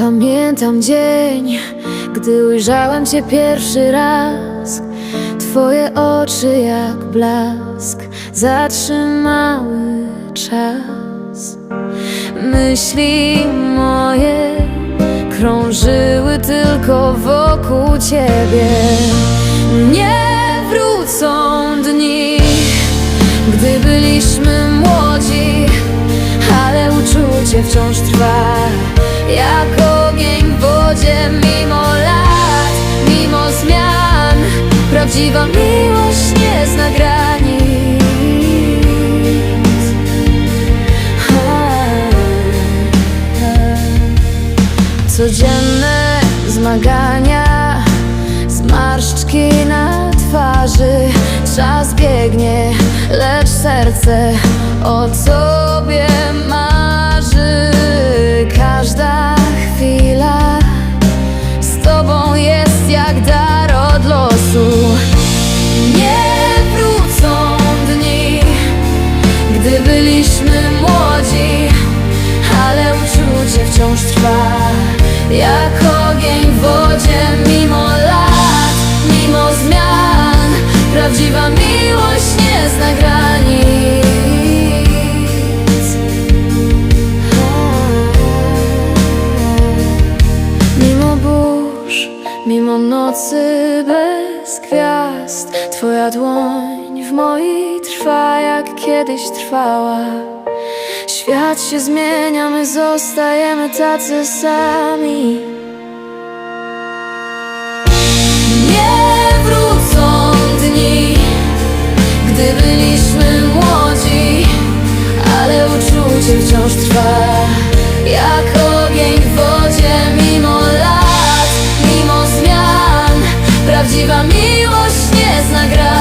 Pamiętam dzień, gdy ujrzałem Cię pierwszy raz. Twoje oczy jak blask zatrzymały czas. Myśli moje krążyły tylko wokół Ciebie Prawdziwa miłość nie zna granic. Codzienne zmagania Zmarszczki na twarzy. Czas biegnie, lecz serce o tobie wciąż trwa. Jak ogień w wodzie mimo lat, mimo zmian Prawdziwa miłość nie zna granic. Mimo burz, mimo nocy bez gwiazd Twoja dłoń w mojej trwa jak kiedyś trwała Świat się zmienia, my zostajemy tacy sami. Nie wrócą dni, gdy byliśmy młodzi Ale uczucie wciąż trwa. Jak ogień w wodzie mimo lat, mimo zmian Prawdziwa miłość nie zna granic